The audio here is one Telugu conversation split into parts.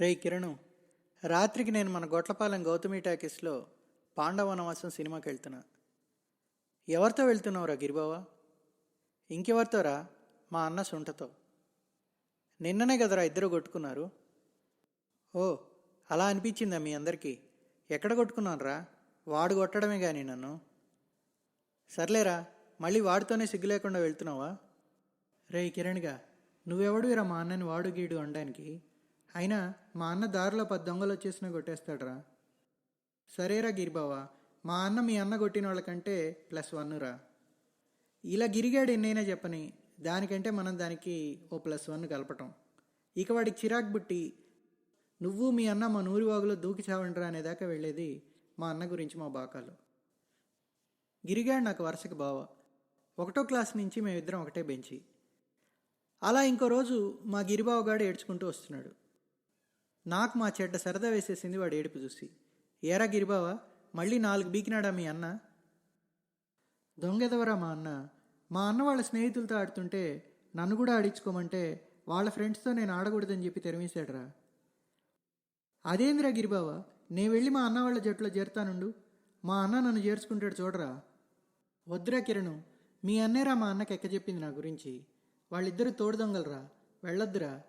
రే కిరణ్ రాత్రికి నేను మన గొట్లపాలెం గౌతమి టాకీస్లో పాండవనవాసం సినిమాకి వెళ్తున్నా ఎవరితో వెళ్తున్నావురా గిరిబావా? ఇంకెవరితోరా? మా అన్న సుంటతో. నిన్ననే కదరా ఇద్దరు కొట్టుకున్నారు. ఓ అలా అనిపించిందా మీ అందరికీ? ఎక్కడ కొట్టుకున్నానురా? వాడు కొట్టడమే కానీ నన్ను. సర్లేరా మళ్ళీ వాడితోనే సిగ్గు లేకుండా వెళ్తున్నావా? రే కిరణ్గా నువ్వెవడురా మా అన్నని వాడు గీడు అనడానికి? అయినా మా అన్న దారిలో పది దొంగలు వచ్చేసినా కొట్టేస్తాడురా. సరేరా గిరిబావా మా అన్న మీ అన్న కొట్టిన వాళ్ళకంటే ప్లస్ వన్ రా. ఇలా గిరిగాడు ఎన్నైనా చెప్పని దానికంటే మనం దానికి ఓ ప్లస్ వన్ కలపటం. ఇక వాడికి చిరాకు బుట్టి నువ్వు మీ అన్న మా నూరి వాగులో దూకి చావండిరా అనేదాకా వెళ్ళేది మా అన్న గురించి మా బాకాలు. గిరిగాడు నాకు వరుసకి బావ. ఒకటో క్లాస్ నుంచి మేమిద్దరం ఒకటే బెంచి. అలా ఇంకో రోజు మా గిరిబావగాడు ఏడ్చుకుంటూ వస్తున్నాడు. నాకు మా చెడ్డ సరదా వేసేసింది వాడు ఏడుపు చూసి. ఏరా గిరిబావ మళ్ళీ నాలుగు బీకినాడా మీ అన్న? దొంగెదవరా మా అన్న? మా అన్న వాళ్ళ స్నేహితులతో ఆడుతుంటే నన్ను కూడా ఆడించుకోమంటే వాళ్ళ ఫ్రెండ్స్తో నేను ఆడకూడదని చెప్పి తెరమేశాడురా. అదేందిరా గిరిబావ నేను వెళ్ళి మా అన్న వాళ్ళ జట్టులో చేరుతానుండు. మా అన్న నన్ను చేర్చుకుంటాడు చూడరా. వద్దురా కిరణు మీ అన్నేరా మా అన్నకి ఎక్క చెప్పింది నా గురించి. వాళ్ళిద్దరూ తోడు దొంగలరా వెళ్ళొద్దురా.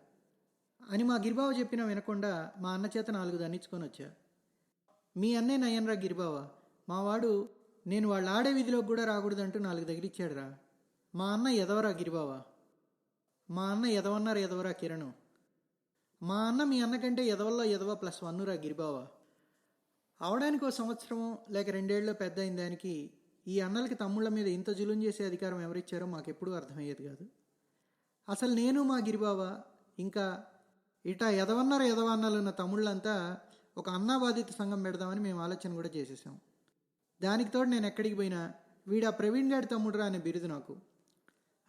అని మా గిరిబావ చెప్పినా వినకుండా మా అన్న చేత నాలుగు దండించుకొని వచ్చా. మీ అన్నే నయ్యన్రా గిరిబావ? మావాడు నేను వాళ్ళ ఆడే విధిలోకి కూడా రాకూడదంటూ నాలుగు దగ్గరిచ్చాడురా. మా అన్న ఎదవరా గిరిబావ? మా అన్న ఎదవన్నారు ఎదవరా కిరణు? మా అన్న మీ అన్న కంటే ఎదవల్లో ఎదవ ప్లస్ వన్నురా గిరిబావ. అవడానికి ఒక సంవత్సరం లేక రెండేళ్ళలో పెద్ద అయిన దానికి ఈ అన్నలకి తమ్ముళ్ళ మీద ఇంత జులుం చేసే అధికారం ఎవరిచ్చారో మాకెప్పుడూ అర్థమయ్యేది కాదు. అసలు నేను మా గిరిబావ ఇంకా ఇట ఎదవన్నారు ఎదవన్నారు ఉన్న తమ్ముళ్ళంతా ఒక అన్నా బాధిత సంఘం పెడదామని మేము ఆలోచన కూడా చేసేసాం. దానికి తోడు నేను ఎక్కడికి పోయినా వీడు ఆ ప్రవీణ్ గారి తమ్ముడురా అనే బిరుదు నాకు.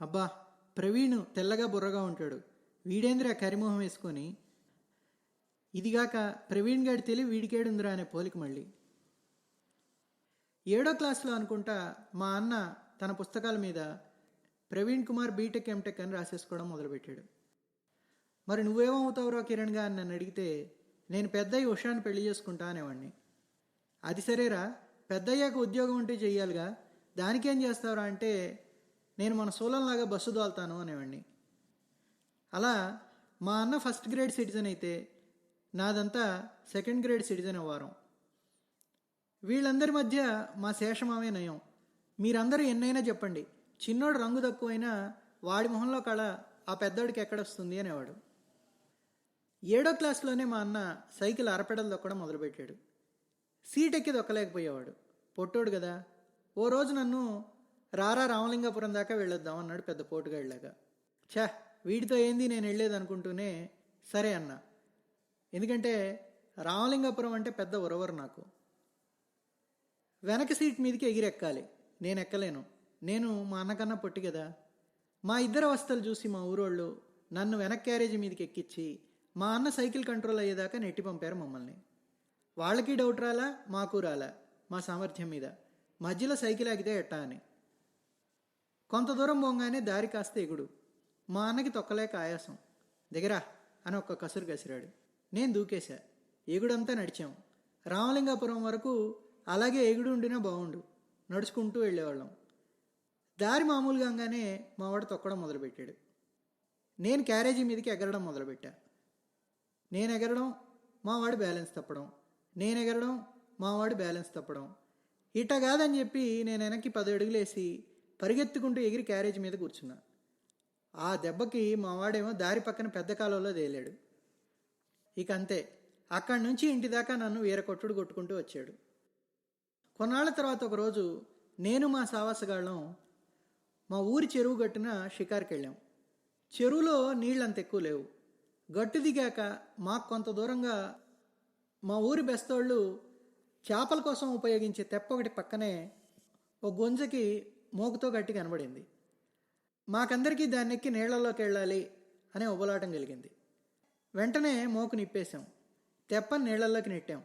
అబ్బా ప్రవీణ్ తెల్లగా బుర్రగా ఉంటాడు. వీడేంద్రా కరిమోహం వేసుకొని? ఇదిగాక ప్రవీణ్ గారి తెలివి వీడికేడుందిరా అనే పోలిక మళ్ళీ. ఏడో క్లాస్లో అనుకుంటా మా అన్న తన పుస్తకాల మీద ప్రవీణ్ కుమార్ బీటెక్ ఎంటెక్ అని రాసేసుకోవడం మొదలుపెట్టాడు. మరి నువ్వేమవుతావురా కిరణ్గా? అని నన్ను అడిగితే నేను పెద్దయ్య ఉషాని పెళ్ళి చేసుకుంటా అనేవాడిని అది సరేరా పెద్దయ్యాక ఉద్యోగం ఉంటే చెయ్యాలిగా. దానికేం చేస్తావురా? అంటే నేను మన సోలంలాగా బస్సు దోల్తాను అనేవాడిని అలా మా అన్న ఫస్ట్ గ్రేడ్ సిటిజన్ అయితే నాదంతా సెకండ్ గ్రేడ్ సిటిజన్ అవ్వారం. వీళ్ళందరి మధ్య మా శేషమామే నయం. మీరందరూ ఎన్నైనా చెప్పండి చిన్నోడు రంగు తక్కువైనా వాడి మొహంలో కళ ఆ పెద్దోడికి ఎక్కడొస్తుంది అనేవాడు. ఏడో క్లాస్లోనే మా అన్న సైకిల్ అరపెడలు దొక్కడం మొదలుపెట్టాడు. సీట్ ఎక్కి దొక్కలేకపోయేవాడు పొట్టోడు కదా ఓ రోజు నన్ను రారా రామలింగాపురం దాకా వెళ్ళొద్దాం అన్నాడు పెద్ద పోటుగాళ్ళగా ఛా వీడితో ఏంది నేను వెళ్ళేది అనుకుంటూనే సరే అన్న. ఎందుకంటే రామలింగాపురం అంటే పెద్ద ఉరవరు నాకు. వెనక సీట్ మీదకి ఎగిరెక్కాలి నేను ఎక్కలేను నేను మా అన్నకన్నా పొట్టి కదా. మా ఇద్దరు అవస్థలు చూసి మా ఊరోళ్ళు నన్ను వెనక్ క్యారేజీ మీదకి ఎక్కించి మా అన్న సైకిల్ కంట్రోల్ అయ్యేదాకా నెట్టి పంపారు మమ్మల్ని. వాళ్ళకి డౌట్ రాలా మాకు రాలా మా సామర్థ్యం మీద. మధ్యలో సైకిల్ ఆగితే ఎట్టా అని. కొంత దూరం పోగానే దారి కాస్త ఎగుడు. మా అన్నకి తొక్కలేక ఆయాసం. దిగరా అని ఒక్క కసురు కసిరాడు. నేను దూకేశా. ఎగుడంతా నడిచాం. రామలింగాపురం వరకు అలాగే ఎగుడు ఉండినా బాగుండు నడుచుకుంటూ వెళ్ళేవాళ్ళం. దారి మామూలుగానే మా వాడు తొక్కడం మొదలుపెట్టాడు. నేను క్యారేజీ మీదకి ఎగరడం మొదలుపెట్టా. నేను ఎగరడం మావాడు బ్యాలెన్స్ తప్పడం. నేను ఎగరడం మావాడు బ్యాలెన్స్ తప్పడం. ఇట్ట కాదని చెప్పి నేను వెనక్కి పది అడుగులేసి పరిగెత్తుకుంటూ ఎగిరి క్యారేజ్ మీద కూర్చున్నా. ఆ దెబ్బకి మావాడేమో దారి పక్కన పెద్ద కాలంలో తేలాడు. ఇక అంతే అక్కడి నుంచి ఇంటి దాకా నన్ను వీరకొట్టుడు కొట్టుకుంటూ వచ్చాడు. కొన్నాళ్ళ తర్వాత ఒకరోజు నేను మా సావాసగాళ్ళం మా ఊరి చెరువు గట్టున షికార్కి వెళ్ళాం చెరువులో నీళ్ళంత ఎక్కువ లేవు. గట్టు దిగాక మాకు కొంత దూరంగా మా ఊరి బెస్తోళ్ళు చేపల కోసం ఉపయోగించే తెప్ప ఒకటి పక్కనే ఓ గుంజకి మోకుతో గట్టి కనబడింది. మాకందరికీ దాన్ని ఎక్కి నీళ్ళలోకి వెళ్ళాలి అనే ఉబలాటం కలిగింది. వెంటనే మోకు నిప్పేశాం. తెప్పని నీళ్ళలోకి నెట్టాం.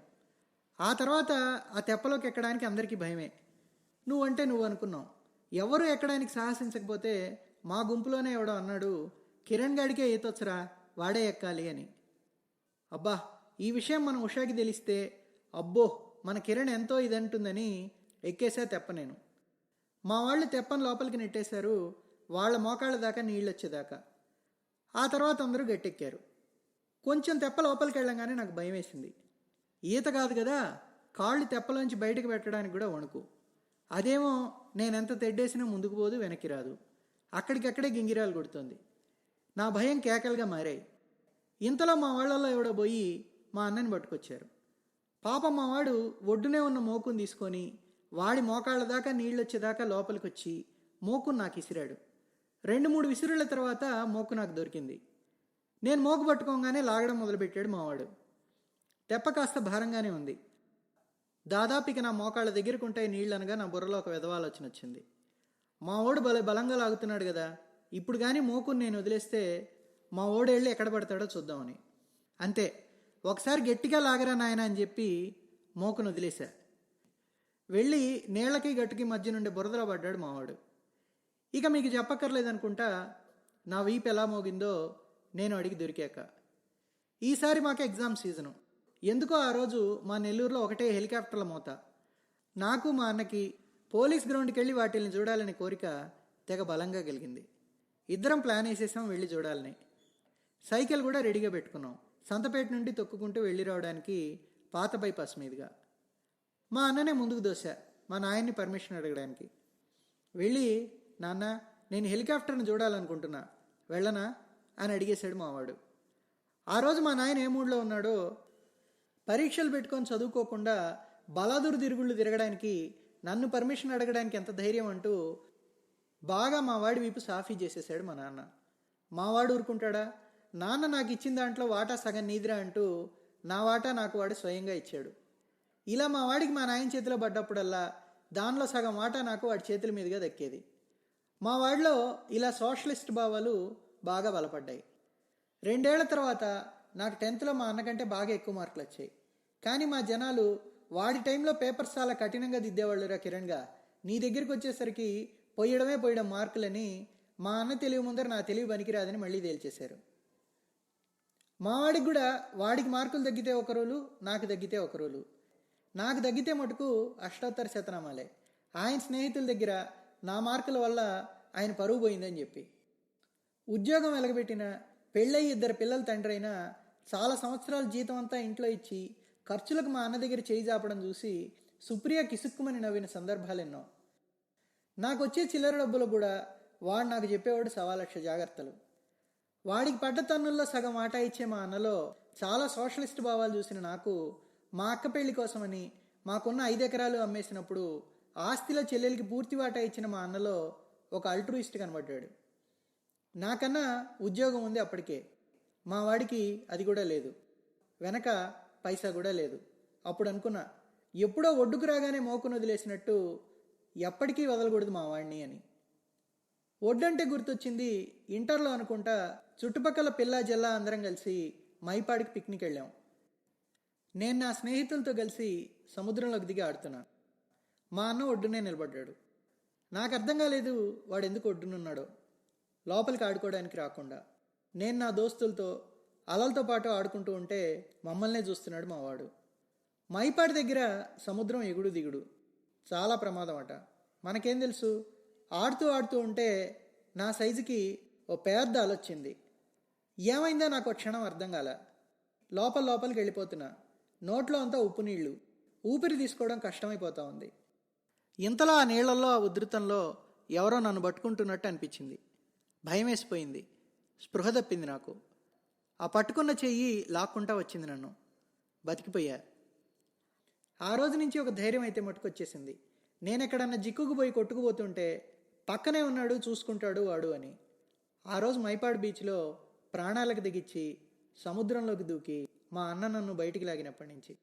ఆ తర్వాత ఆ తెప్పలోకి ఎక్కడానికి అందరికీ భయమే. నువ్వంటే నువ్వు అనుకున్నావు ఎవరు ఎక్కడానికి సాహసించకపోతే మా గుంపులోనే ఎవడో అన్నాడు కిరణ్ గాడికే ఈతొచ్చరా? వాడే ఎక్కాలి అని. అబ్బా ఈ విషయం మన ఉషాకి తెలిస్తే అబ్బో మన కిరణ్ ఎంతో ఇదంటుందని ఎక్కేసా తెప్ప నేను. మా వాళ్ళు తెప్పని లోపలికి నెట్టేశారు వాళ్ళ మోకాళ్ళ దాకా నీళ్ళు వచ్చేదాకా ఆ తర్వాత అందరూ గట్టెక్కారు. కొంచెం తెప్ప లోపలికి వెళ్ళంగానే నాకు భయం వేసింది ఈత కాదు కదా కాళ్ళు తెప్పలోంచి బయటకు పెట్టడానికి కూడా వణుకు. అదేమో నేనెంత తెడ్డేసినా ముందుకు పోదు వెనక్కి రాదు. అక్కడికక్కడే గింగిరాలు కొడుతుంది. నా భయం కేకలుగా మారాయి. ఇంతలో మా వాళ్ళల్లో ఎవడో పోయి మా అన్నని పట్టుకొచ్చారు. పాప మావాడు ఒడ్డునే ఉన్న మోకుని తీసుకొని వాడి మోకాళ్ళ దాకా నీళ్ళు వచ్చేదాకా లోపలికి వచ్చి మోకుని నాకు ఇసిరాడు. రెండు మూడు విసురుల తర్వాత మోకు నాకు దొరికింది. నేను మోకు పట్టుకోగానే లాగడం మొదలుపెట్టాడు మావాడు తెప్ప కాస్త భారంగానే ఉంది. దాదాపు ఇక నా మోకాళ్ళ దగ్గరకుంటాయి నీళ్ళు అనగా నా బుర్రలో ఒక విధవాలోచన వచ్చింది. మావాడు భలే బల బలంగా లాగుతున్నాడు కదా ఇప్పుడు కానీ మోకుని నేను వదిలేస్తే మా ఓడేళ్ళు వెళ్ళి ఎక్కడ పడతాడో చూద్దామని. అంతే. ఒకసారి గట్టిగా లాగరా నాయన అని చెప్పి మోకును వదిలేశా. వెళ్ళి నీళ్ళకి గట్టుకి మధ్య నుండి బురదలో పడ్డాడు మావాడు. ఇక మీకు చెప్పక్కర్లేదనుకుంటా నా వీపు ఎలా మోగిందో నేను అడిగి దొరికాక. ఈసారి మాకు ఎగ్జామ్ సీజను. ఎందుకో ఆ రోజు మా నెల్లూరులో ఒకటే హెలికాప్టర్ల మోత. నాకు మా అన్నకి పోలీస్ గ్రౌండ్కి వెళ్ళి వాటిని చూడాలనే కోరిక తెగ బలంగా కలిగింది ఇద్దరం ప్లాన్ వేసేసాం వెళ్ళి చూడాలని. సైకిల్ కూడా రెడీగా పెట్టుకున్నాం. సంతపేట నుండి తొక్కుకుంటూ వెళ్ళి రావడానికి పాత బైపాస్ మీదుగా. మా అన్ననే ముందుకు దోశ. మా నాయన్ని పర్మిషన్ అడగడానికి. వెళ్ళి నాన్న నేను హెలికాప్టర్ని చూడాలనుకుంటున్నా. వెళ్ళనా? అని అడిగేశాడు మావాడు. ఆ రోజు మా నాయన ఏ మూడ్లో ఉన్నాడో పరీక్షలు పెట్టుకొని చదువుకోకుండా బలాదురు తిరుగుళ్ళు తిరగడానికి నన్ను పర్మిషన్ అడగడానికి ఎంత ధైర్యం అంటూ బాగా మా వాడి వీపు సాఫీ చేసేసాడు మా నాన్న. మా వాడు ఊరుకుంటాడా? నాన్న నాకు ఇచ్చిన దాంట్లో వాటా సగం నీదిరా అంటూ నా వాటా నాకు వాడు స్వయంగా ఇచ్చాడు. ఇలా మా వాడికి మా నాయన చేతిలో పడ్డప్పుడల్లా దానిలో సగం వాటా నాకు వాడి చేతుల మీదుగా దక్కేది. మా వాడిలో ఇలా సోషలిస్ట్ భావాలు బాగా బలపడ్డాయి. రెండేళ్ళ తర్వాత నాకు టెన్త్లో మా అన్నకంటే బాగా ఎక్కువ మార్కులు వచ్చాయి. కానీ మా జనాలు వాడి టైంలో పేపర్స్ చాలా కఠినంగా దిద్దేవాళ్ళురా కిరణ్గా. నీ దగ్గరికి వచ్చేసరికి పోయడమే పోయడం మార్కులని మా అన్న తెలివి ముందర నా తెలివి పనికిరాదని మళ్ళీ తేల్చేశారు. మా వాడికి కూడా వాడికి మార్కులు తగ్గితే ఒక రోజు నాకు తగ్గితే ఒక రోజు. నాకు తగ్గితే మటుకు అష్టోత్తర శతనామాలే. ఆయన స్నేహితుల దగ్గర నా మార్కుల వల్ల ఆయన పరువు పోయిందని చెప్పి. ఉద్యోగం వెలగబెట్టిన పెళ్ళయి ఇద్దరు పిల్లల తండ్రి అయినా చాలా సంవత్సరాలు జీతం అంతా ఇంట్లో ఇచ్చి ఖర్చులకు మా అన్న దగ్గర చేయి జాపడం చూసి సుప్రియ కిసుక్కుమని నవ్విన సందర్భాలు ఎన్నో నాకు వచ్చే చిల్లర డబ్బులు కూడా వాడు నాకు చెప్పేవాడు సవా లక్ష జాగ్రత్తలు. వాడికి పడ్డ తన్నుల్లో సగం ఆట ఇచ్చే మా అన్నలో చాలా సోషలిస్ట్ భావాలు చూసిన నాకు మా అక్క పెళ్ళి కోసమని మాకున్న ఐదు ఎకరాలు అమ్మేసినప్పుడు ఆస్తిలో చెల్లెలికి పూర్తి వాటా ఇచ్చిన మా అన్నలో ఒక అల్ట్రూయిస్ట్ కనబడ్డాడు. నాకన్నా ఉద్యోగం ఉంది అప్పటికే. మా వాడికి అది కూడా లేదు. వెనక పైసా కూడా లేదు. అప్పుడు అనుకున్నా ఎప్పుడో ఒడ్డుకు రాగానే మోకును వదిలేసినట్టు ఎప్పటికీ వదలకూడదు మా వాడిని అని. ఒడ్డంటే గుర్తొచ్చింది ఇంటర్లో అనుకుంటా చుట్టుపక్కల పిల్ల జల్లా అందరం కలిసి మైపాడికి పిక్నిక్ వెళ్ళాం. నేను నా స్నేహితులతో కలిసి సముద్రంలోకి దిగి ఆడుతున్నా. మా అన్న ఒడ్డునే నిలబడ్డాడు. నాకు అర్థం కాలేదు వాడు ఎందుకు ఒడ్డునున్నాడో. లోపలికి ఆడుకోవడానికి రాకుండా. నేను నా దోస్తులతో అలలతో పాటు ఆడుకుంటూ ఉంటే మమ్మల్నే చూస్తున్నాడు మావాడు. మైపాడి దగ్గర సముద్రం ఎగుడు దిగుడు. చాలా ప్రమాదం అట మనకేం తెలుసు? ఆడుతూ ఆడుతూ ఉంటే నా సైజుకి ఓ పెద్ద అలొచ్చింది. ఏమైందో నాకు క్షణం అర్థం కాల. లోపల లోపలికి వెళ్ళిపోతున్నా. నోట్లో అంతా ఉప్పు నీళ్ళు. ఊపిరి తీసుకోవడం కష్టమైపోతా ఉంది. ఇంతలో ఆ నీళ్ళలో ఆ ఉధృతంలో ఎవరో నన్ను పట్టుకుంటున్నట్టు అనిపించింది. భయం వేసిపోయింది స్పృహ తప్పింది నాకు. ఆ పట్టుకున్న చెయ్యి లాక్కుంటా వచ్చింది నన్ను. బతికిపోయా. ఆ రోజు నుంచి ఒక ధైర్యం అయితే మట్టుకొచ్చేసింది. నేను ఎక్కడన్నా జిక్కుకుపోయి కొట్టుకుపోతుంటే పక్కనే ఉన్నాడు చూసుకుంటాడు వాడు అని. ఆ రోజు మైపాడు బీచ్లో ప్రాణాలకు దిగిచ్చి సముద్రంలోకి దూకి మా అన్న నన్ను బయటికి లాగినప్పటి నుంచి.